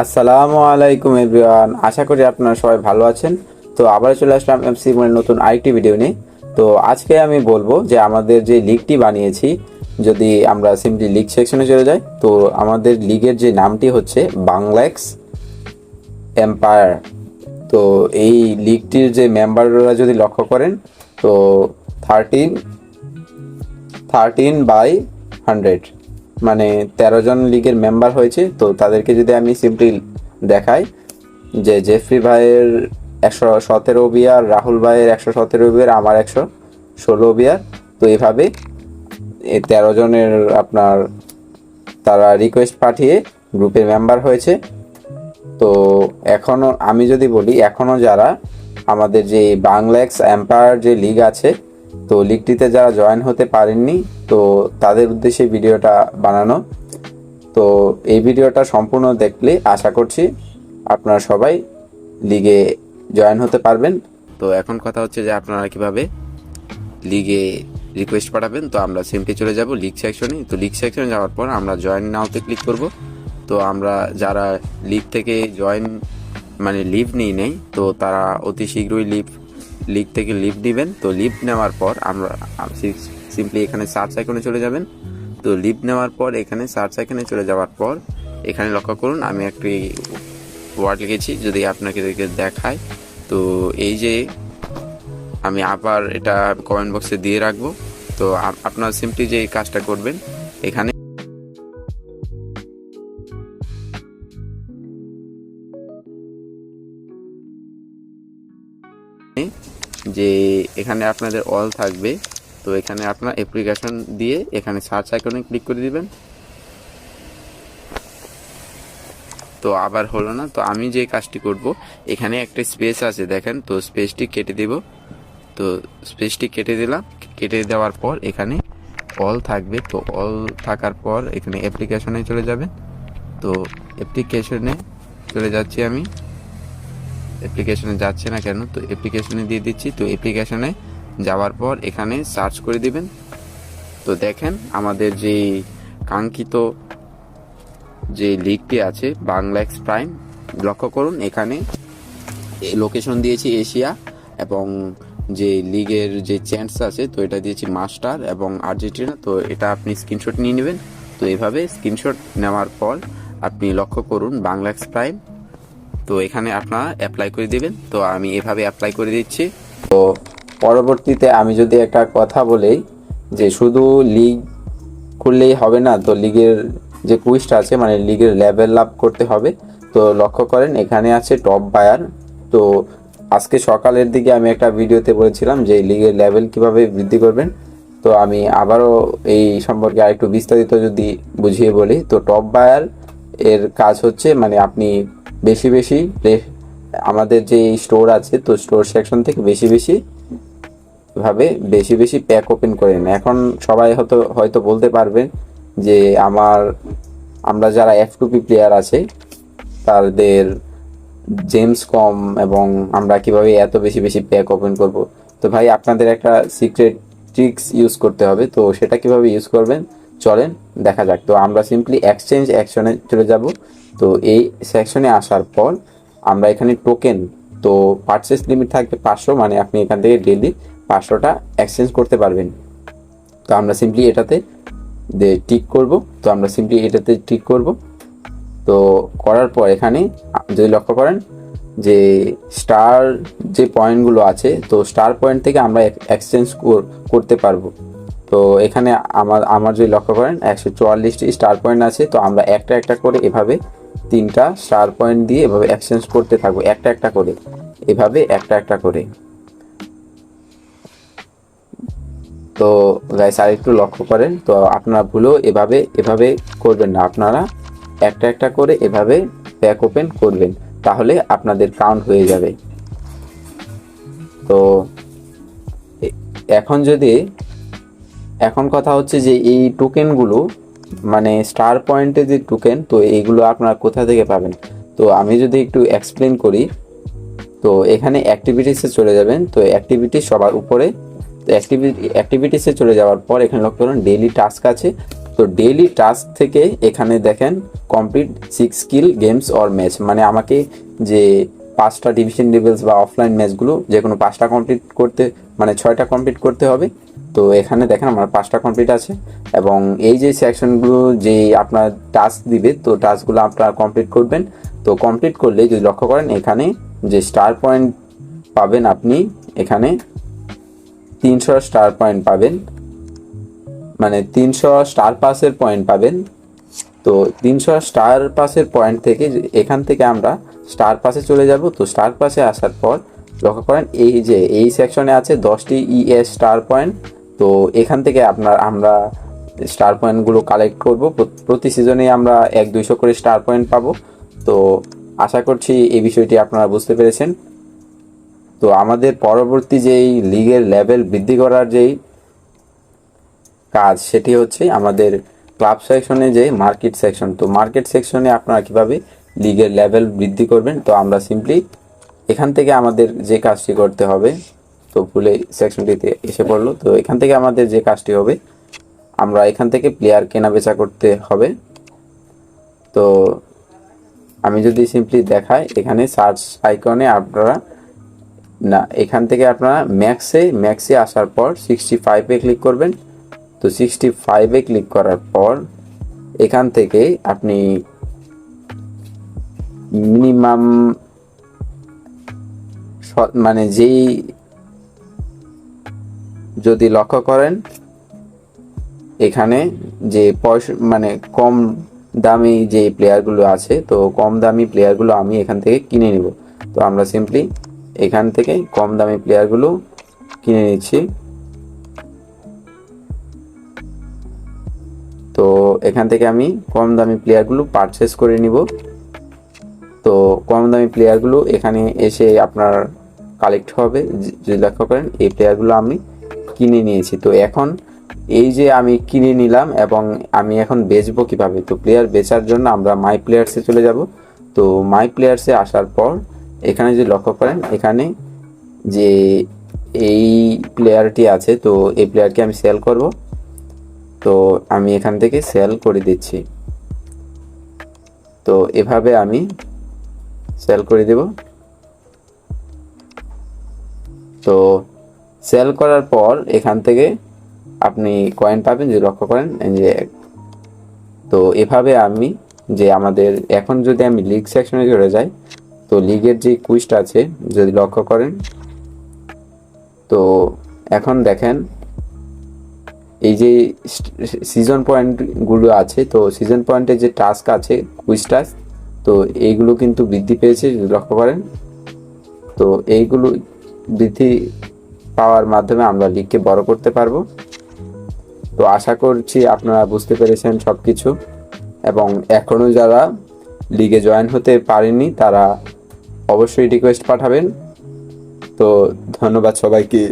আসসালামু আলাইকুম এভরিওয়ান। আশা করি আপনারা সবাই ভালো আছেন। তো আবার চলে আসলাম এমসি মানে নতুন আরেকটি ভিডিও নিয়ে। তো আজকে আমি বলব যে আমাদের যে লিগটি বানিয়েছি, যদি আমরা সিম্পলি লিগ সেকশনে চলে যাই, তো আমাদের লিগের যে নামটি হচ্ছে বাংলাক্স এম্পায়ার তো এই লিগটির যে মেম্বাররা যদি লক্ষ্য করেন, তো থার্টিন থার্টিন বাই হান্ড্রেড মানে তেরো জন লিগের মেম্বার হয়েছে, তো তাদেরকে যদি আমি সিম্পলি দেখাই যে জেফরি ভাইয়ের একশো সতেরো বিয়ার রাহুল ভাইয়ের একশো সতেরো বিয়ার আমার একশো ষোলো বিয়ার তো এইভাবে এই তেরো জনের আপনার তারা রিকোয়েস্ট পাঠিয়ে গ্রুপের মেম্বার হয়েছে। তো এখনও আমি যদি বলি এখনও যারা আমাদের যে বাংলাক্স এম্পায়ার যে লিগ আছে তো লিগটিতে যারা জয়েন হতে পারেননি, তো তাদের উদ্দেশ্যে ভিডিওটা বানানো। তো এই ভিডিওটা সম্পূর্ণ দেখলে আশা করছি আপনারা সবাই লিগে জয়েন হতে পারবেন। তো এখন কথা হচ্ছে যে আপনারা কীভাবে লিগে রিকোয়েস্ট পাঠাবেন, তো আমরা সিম্পলি চলে যাব লিগ সেকশনে। তো লিগ সেকশনে যাওয়ার পর আমরা জয়েন নাওতে ক্লিক করব। তো আমরা যারা লিগ থেকে জয়েন মানে লিভ নিই নেই, তো তারা অতি শীঘ্রই লিভ লিগ থেকে লিভ নেবেন তো লিভ নেওয়ার পর আমরা সিম্পলি এখানে সার্চ আইকনে চলে যাবেন। তো লিভ নেওয়ার পর এখানে সার্চ আইকনে চলে যাওয়ার পর এখানে লক্ষ্য করুন, আমি একটি ওয়ার্ড লিখেছি যদি আপনাকে দেখায়। তো এই যে আমি আবার এটা কমেন্ট বক্সে দিয়ে রাখব। তো আপ- আপনারা সিম্পলি যে এই কাজটা করবেন, এখানে যে এখানে আপনাদের অল থাকবে। তো এখানে আপনার অ্যাপ্লিকেশন দিয়ে এখানে সার্চ আইকনে ক্লিক করে দিবেন। তো আবার হলো না, তো আমি যে কাজটি করব, এখানে একটা স্পেস আছে দেখেন, তো স্পেসটি কেটে দিব। তো স্পেসটি কেটে দিলাম, কেটে দেওয়ার পর এখানে অল থাকবে। তো অল থাকার পর এখানে অ্যাপ্লিকেশনে চলে যাবেন তো অ্যাপ্লিকেশনে চলে যাচ্ছি আমি। অ্যাপ্লিকেশনে যাচ্ছে না কেন, তো অ্যাপ্লিকেশনে দিয়ে দিচ্ছি, তো অ্যাপ্লিকেশনে যাওয়ার পর এখানে সার্চ করে দিবেন। তো দেখেন আমাদের যে কাঙ্ক্ষিত যে লিগটি আছে বাংলাক্স প্রাইম, লক্ষ্য করুন, এখানে লোকেশন দিয়েছি এশিয়া, এবং যে লিগের যে চ্যান্স আছে, তো এটা দিয়েছি মাস্টার এবং আর্জেন্টিনা তো এটা আপনি স্ক্রিনশট নিয়ে নেবেন। তো এভাবে স্ক্রিনশট নেওয়ার পর আপনি লক্ষ্য করুন বাংলাক্স প্রাইম তো এখানে আপনারা অ্যাপ্লাই করে দিবেন। তো আমি এভাবে অ্যাপ্লাই করে দিচ্ছি। তো পরবর্তীতে আমি যদি একটা কথা বলি যে শুধু লিগ খুললেই হবে না, তো লিগের যে কুইজটা আছে মানে লিগের লেভেল আপ করতে হবে। তো লক্ষ্য করেন, এখানে আছে টপ বায়ার তো আজকে সকালের দিকে আমি একটা ভিডিওতে বলেছিলাম যে লিগের লেভেল কীভাবে বৃদ্ধি করবেন। তো আমি আবারও এই সম্পর্কে আরেকটু বিস্তারিত যদি বুঝিয়ে বলি, তো টপ বায়ার এর কাজ হচ্ছে মানে আপনি বেশি বেশি আমাদের যে স্টোর আছে, তো স্টোর সেকশন থেকে বেশি বেশি ভাবে বেশি বেশি প্যাক ওপেন করেন এখন সবাই হয়তো হয়তো বলতে পারবেন যে আমার, আমরা যারা এফ টু পি প্লেয়ার আছে, তাদের জেমস কম এবং আমরা কীভাবে এত বেশি বেশি প্যাক ওপেন করব। তো ভাই, আপনাদের একটা সিক্রেট ট্রিক্স ইউজ করতে হবে। তো সেটা কীভাবে ইউজ করবেন? চলেন, দেখা যাক। তো আমরা সিম্পলি এক্সচেঞ্জ অ্যাকশনে চলে যাব। তো এই সেকশনে আসার পর আমরা এখানে টোকেন তো পারচেস লিমিট থাকবে পাঁচশো মানে আপনি এখান থেকে ডেলি পাঁচশোটা এক্সচেঞ্জ করতে পারবেন। তো আমরা সিম্পলি এটাতে টিক করব, তো আমরা সিম্পলি এটাতে টিক করব। তো করার পর এখানে যদি লক্ষ্য করেন যে স্টার যে পয়েন্টগুলো আছে, তো স্টার পয়েন্ট থেকে আমরা এক্সচেঞ্জ করতে পারব। তো এখানে আমার আমার যদি লক্ষ্য করেন একশো চুয়াল্লিশটি স্টার পয়েন্ট আছে, তো আমরা একটা একটা করে এভাবে তিনটা স্টার পয়েন্ট দিয়ে এভাবে এক্সচেঞ্জ করতে থাকব, একটা একটা করে। এভাবে একটা একটা করে। তো গাইস আর একটু লক্ষ্য করেন, তো আপনারা ভুলেও এভাবে এভাবে করবেন না। আপনারা একটা একটা করে এভাবে প্যাক ওপেন করবেন, তাহলে আপনাদের কাউন্ট হয়ে যাবে। তো এখন যদি, এখন কথা হচ্ছে যে এই টোকেনগুলো মানে স্টার পয়েন্টে যে টোকেন তো এইগুলো আপনারা কোথা থেকে পাবেন? তো আমি যদি একটু এক্সপ্লেন করি, তো এখানে অ্যাক্টিভিটিসে চলে যাবেন। তো অ্যাক্টিভিটি সবার উপরে, তো অ্যাক্টিভিটি অ্যাক্টিভিটিসে চলে যাওয়ার পর এখানে লক্ষ্য করুন ডেইলি টাস্ক আছে। তো ডেইলি টাস্ক থেকে এখানে দেখেন complete six skill games or match মানে আমাকে যে পাঁচটা ডিভিশন লেভেলস বা অফলাইন ম্যাচগুলো যে কোনো পাঁচটা কমপ্লিট করতে মানে ছয়টা কমপ্লিট করতে হবে। তো এখানে দেখেন আমার পাঁচটা কমপ্লিট আছে এবং এই যে সেকশনগুলো যে আপনার টাস্ক দিবে, তো টাস্কগুলো আপনারা কমপ্লিট করবেন। তো কমপ্লিট করলে যদি লক্ষ্য করেন, এখানে যে স্টার পয়েন্ট পাবেন আপনি, এখানে তিনশো স্টার পয়েন্ট পাবেন। মানে তিনশো স্টার পাসের পয়েন্ট পাবেন। তো তিনশো স্টার পাসের পয়েন্ট থেকে এখান থেকে আমরা স্টার পাসে চলে যাব। তো স্টার পাসে আসার পর লক্ষ্য করেন, এই যে এই সেকশনে আছে দশটি ইএস স্টার পয়েন্ট তো এখান থেকে আপনার আমরা স্টার পয়েন্টগুলো কালেক্ট করব। প্রতি সিজনে আমরা এক, দুইশো করে স্টার পয়েন্ট পাবো। তো আশা করছি এই বিষয়টি আপনারা বুঝতে পেরেছেন। তো আমাদের পরবর্তী যেই লিগের লেভেল বৃদ্ধি করার যেই কাজ, সেটি হচ্ছে আমাদের ক্লাব সেকশনে যে মার্কেট সেকশন তো মার্কেট সেকশনে আপনারা কীভাবে লিগের লেভেল বৃদ্ধি করবেন, তো আমরা সিম্পলি এখান থেকে আমাদের যে কাজটি করতে হবে তো ভুলে সেকশনটিতে এসে পড়ল। তো এখান থেকে আমাদের যে কাজটি হবে, আমরা এখান থেকে প্লেয়ার কেনা বেচা করতে হবে। তো আমি যদি সিম্পলি দেখাই, এখানে সার্চ আইকনে আপনারা, না, এখান থেকে আপনারা ম্যাক্সে ম্যাক্সে আসার পর সিক্সটি ফাইভে ক্লিক করবেন। তো সিক্সটি ফাইভে ক্লিক করার পর এখান থেকে আপনি মিনিমাম মানে যেই যদি লক্ষ্য করেন, এখানে যে পয়সা মানে কম দামি যে প্লেয়ারগুলো আছে, তো কম দামি প্লেয়ারগুলো আমি এখান থেকে কিনে নিব। তো আমরা সিম্পলি এখান থেকে কম দামি প্লেয়ারগুলো কিনে নিচ্ছি। তো এখান থেকে আমি কম দামি প্লেয়ারগুলো পারচেস করে নিব। তো কম দামি প্লেয়ারগুলো এখানে এসে আপনার কালেক্ট হবে। যদি লক্ষ্য করেন, এই প্লেয়ারগুলো আমি কিনে নিয়েছি। তো এখন এই যে আমি কিনে নিলাম এবং আমি এখন বেচবো কীভাবে? তো প্লেয়ার বেচার জন্য আমরা মাই প্লেয়ার্সে চলে যাব। তো মাই প্লেয়ার্সে আসার পর এখানে যদি লক্ষ্য করেন, এখানে যে এই প্লেয়ারটি আছে, তো এই প্লেয়ারকে আমি সেল করব। তো আমি এখান থেকে সেল করে দিচ্ছি। তো এভাবে আমি সেল করে দেব। তো সেল করার পর এখান থেকে আপনি কয়েন পাবেন, যদি লক্ষ্য করেন যে তো এভাবে আমি যে আমাদের, এখন যদি আমি লিগ সেকশনে চলে যাই, তো লিগের যে কুইজটা আছে, যদি লক্ষ্য করেন, তো এখন দেখেন, এই যে সিজন পয়েন্টগুলো আছে, তো সিজন পয়েন্টের যে টাস্ক আছে কুইজ টাস্ক তো এইগুলো কিন্তু বৃদ্ধি পেয়েছে, যদি লক্ষ্য করেন। তো এইগুলো বৃদ্ধি পাওয়ার মাধ্যমে আমরা লিগকে বড় করতে পারব। তো আশা করছি আপনারা বুঝতে পেরেছেন সব কিছু এবং এখনও যারা লিগে জয়েন হতে পারেনি তারা অবশ্যই রিকোয়েস্ট পাঠাবেন। তো ধন্যবাদ সবাইকে।